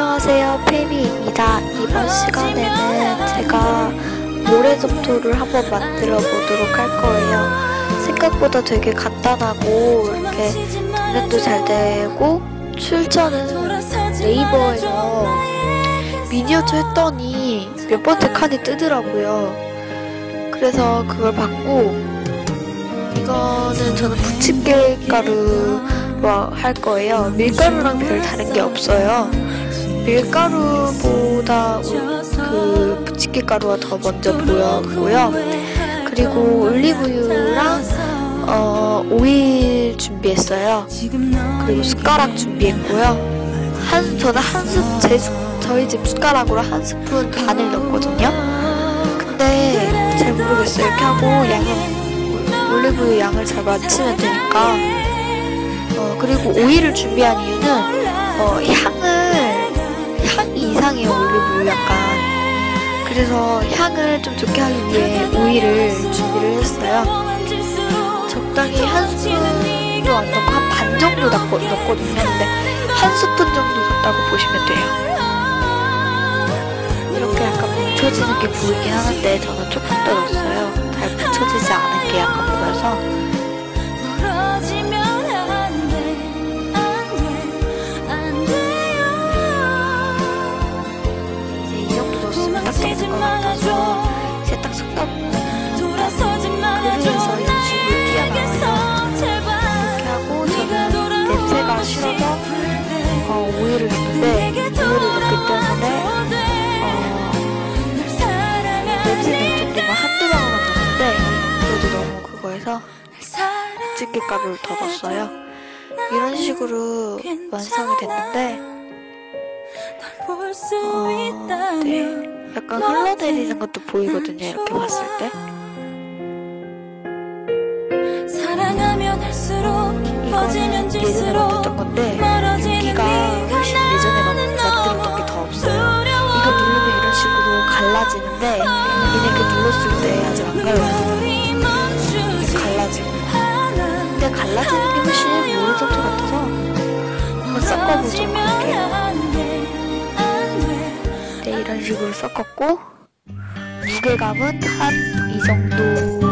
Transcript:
안녕하세요, 페미입니다. 이번 시간에는 제가 모래점토를 한번 만들어 보도록 할 거예요. 생각보다 되게 간단하고 이렇게 동작도 잘 되고 출처는 네이버에서 미니어처 했더니 몇 번째 칸이 뜨더라고요. 그래서 그걸 받고 이거는 저는 부침개 가루로 할 거예요. 밀가루랑 별 다른 게 없어요. 밀가루보다 그 부침개 가루가 더 먼저 보였고요. 그리고 올리브유랑 어, 오일 준비했어요. 그리고 숟가락 준비했고요. 한 저는 한 스, 제 숟- 저희 집 숟가락으로 한 스푼 반을 넣었거든요. 근데 잘 모르겠어요. 이렇게 하고 양은 올리브유 양을 잘 맞추면 되니까. 어, 그리고 오일을 준비한 이유는 어, 향을 향 이 이상해요 올리브유 약간. 그래서 향을 좀 좋게 하기 위해 오일을 준비를 했어요. 적당히 한 스푼도 안 넣고 한 반 정도 넣고, 넣거든요. 근데 한 스푼 정도 넣었다고 보시면 돼요. 이렇게 약간 뭉쳐지는 게 보이긴 하는데 저는 조금 더 넣었어요. 잘 뭉쳐지지 않은 게 약간 보여서 해서 찌개 가루를 더 넣었어요. 이런 식으로 완성이 됐는데 어, 네. 약간 흘러내리는 것도 보이거든요. 이렇게 봤을 때. 사랑하면 할수록 깊어지면 이거는 예전에 질수록 만들었던 건데 네가 훨씬 예전에 만- 만들었던 게 더 없어요. 이거 누르면 이런 식으로 갈라지는데 얘네 그 눌렀을 때 아직 안 갈라져요. 갈라지는 게 훨씬 모래점토 같아서 한번 안 돼. 네, 이런 식으로 섞었고 무게감은 한 이 정도